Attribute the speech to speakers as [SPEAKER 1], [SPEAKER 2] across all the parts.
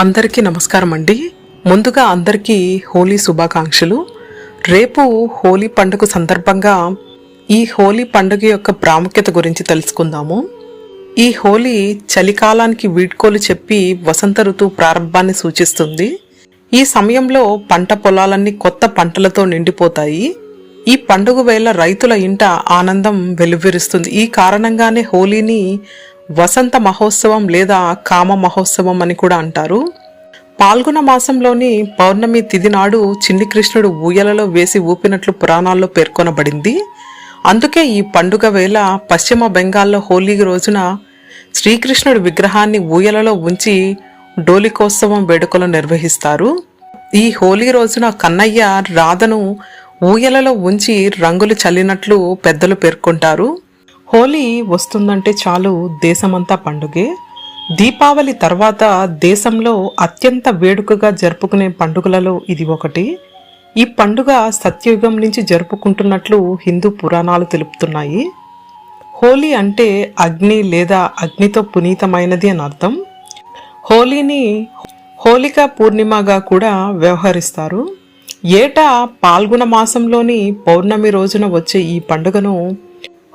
[SPEAKER 1] అందరికీ నమస్కారం అండి. ముందుగా అందరికీ హోలీ శుభాకాంక్షలు. రేపు హోలీ పండుగ సందర్భంగా ఈ హోలీ పండుగ యొక్క ప్రాముఖ్యత గురించి తెలుసుకుందాము. ఈ హోలీ చలికాలానికి వీడ్కోలు చెప్పి వసంత ఋతువు ప్రారంభాన్ని సూచిస్తుంది. ఈ సమయంలో పంట పొలాలన్నీ కొత్త పంటలతో నిండిపోతాయి. ఈ పండుగ వేళ రైతుల ఇంట ఆనందం వెలువరిస్తుంది. ఈ కారణంగానే హోలీని వసంత మహోత్సవం లేదా కామ మహోత్సవం అని కూడా అంటారు. పాల్గొన మాసంలోని పౌర్ణమి తిథి నాడు చిన్ని కృష్ణుడు ఊయలలో వేసి ఊపినట్లు పురాణాల్లో పేర్కొనబడింది. అందుకే ఈ పండుగ వేళ పశ్చిమ బెంగాల్లో హోలీ రోజున శ్రీకృష్ణుడి విగ్రహాన్ని ఊయలలో ఉంచి డోలికోత్సవం వేడుకలు నిర్వహిస్తారు. ఈ హోలీ రోజున కన్నయ్య రాధను ఊయలలో ఉంచి రంగులు చల్లినట్లు పెద్దలు పేర్కొంటారు. హోలీ వస్తుందంటే చాలు దేశమంతా పండుగే. దీపావళి తర్వాత దేశంలో అత్యంత వేడుకగా జరుపుకునే పండుగలలో ఇది ఒకటి. ఈ పండుగ సత్యయుగం నుంచి జరుపుకుంటున్నట్లు హిందూ పురాణాలు తెలుపుతున్నాయి. హోలీ అంటే అగ్ని లేదా అగ్నితో పునీతమైనది అని అర్థం. హోలీని హోలికా పూర్ణిమగా కూడా వ్యవహరిస్తారు. ఏటా పాల్గొన మాసంలోని పౌర్ణమి రోజున వచ్చే ఈ పండుగను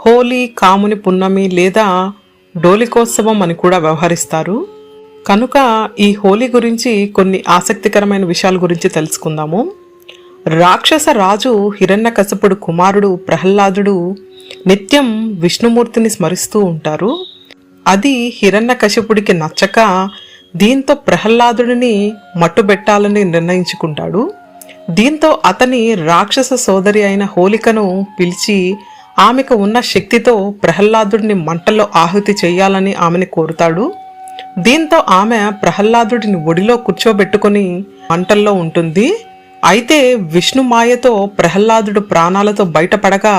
[SPEAKER 1] హోలీ కాముని పున్నమి లేదా డోలికోత్సవం అని కూడా వ్యవహరిస్తారు. కనుక ఈ హోలీ గురించి కొన్ని ఆసక్తికరమైన విషయాల గురించి తెలుసుకుందాము. రాక్షస రాజు హిరణ్యకశపుడు కుమారుడు ప్రహ్లాదుడు నిత్యం విష్ణుమూర్తిని స్మరిస్తూ ఉంటారు. అది హిరణ్యకశపుడికి నచ్చక దీంతో ప్రహ్లాదుడిని మట్టుబెట్టాలని నిర్ణయించుకుంటాడు. దీంతో అతని రాక్షస సోదరి అయిన హోలికను పిలిచి ఆమెకు ఉన్న శక్తితో ప్రహ్లాదుడిని మంటల్లో ఆహుతి చేయాలని ఆమెని కోరుతాడు. దీంతో ఆమె ప్రహ్లాదుడిని ఒడిలో కూర్చోబెట్టుకుని మంటల్లో ఉంటుంది. అయితే విష్ణు మాయతో ప్రహ్లాదుడు ప్రాణాలతో బయటపడగా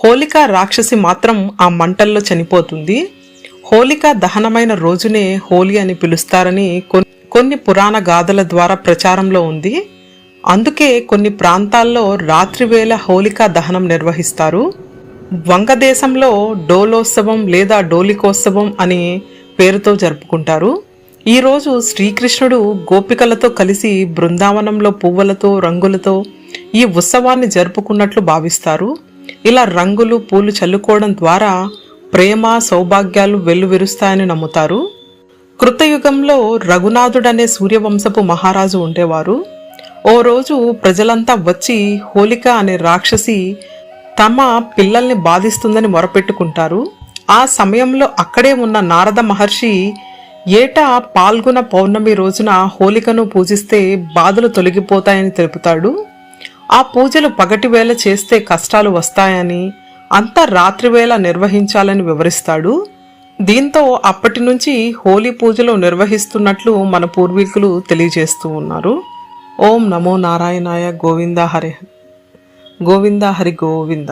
[SPEAKER 1] హోలికా రాక్షసి మాత్రం ఆ మంటల్లో చనిపోతుంది. హోలికా దహనమైన రోజునే హోలీ అని పిలుస్తారని కొన్ని పురాణ గాథల ద్వారా ప్రచారంలో ఉంది. అందుకే కొన్ని ప్రాంతాల్లో రాత్రివేళ హోలికా దహనం నిర్వహిస్తారు. వంగదేశంలో డోలోత్సవం లేదా డోలికోత్సవం అనే పేరుతో జరుపుకుంటారు. ఈరోజు శ్రీకృష్ణుడు గోపికలతో కలిసి బృందావనంలో పువ్వులతో రంగులతో ఈ ఉత్సవాన్ని జరుపుకున్నట్లు భావిస్తారు. ఇలా రంగులు పూలు చల్లుకోవడం ద్వారా ప్రేమ సౌభాగ్యాలు వెల్లువిరుస్తాయని నమ్ముతారు. కృతయుగంలో రఘునాథుడనే సూర్యవంశపు మహారాజు ఉండేవారు. ఓ రోజు ప్రజలంతా వచ్చి హోలిక అనే రాక్షసి తమ పిల్లల్ని బాధిస్తుందని మొరపెట్టుకుంటారు. ఆ సమయంలో అక్కడే ఉన్న నారద మహర్షి ఏటా పాల్గొన పౌర్ణమి రోజున హోలికను పూజిస్తే బాధలు తొలగిపోతాయని తెలుపుతాడు. ఆ పూజలు పగటి వేళ చేస్తే కష్టాలు వస్తాయని అంతా రాత్రివేళ నిర్వహించాలని వివరిస్తాడు. దీంతో అప్పటి నుంచి హోలీ పూజలు నిర్వహిస్తున్నట్లు మన పూర్వీకులు తెలియజేస్తూ ఉన్నారు. ఓం నమో నారాయణాయ గోవింద హరిహర్ గోవింద హరి గోవింద.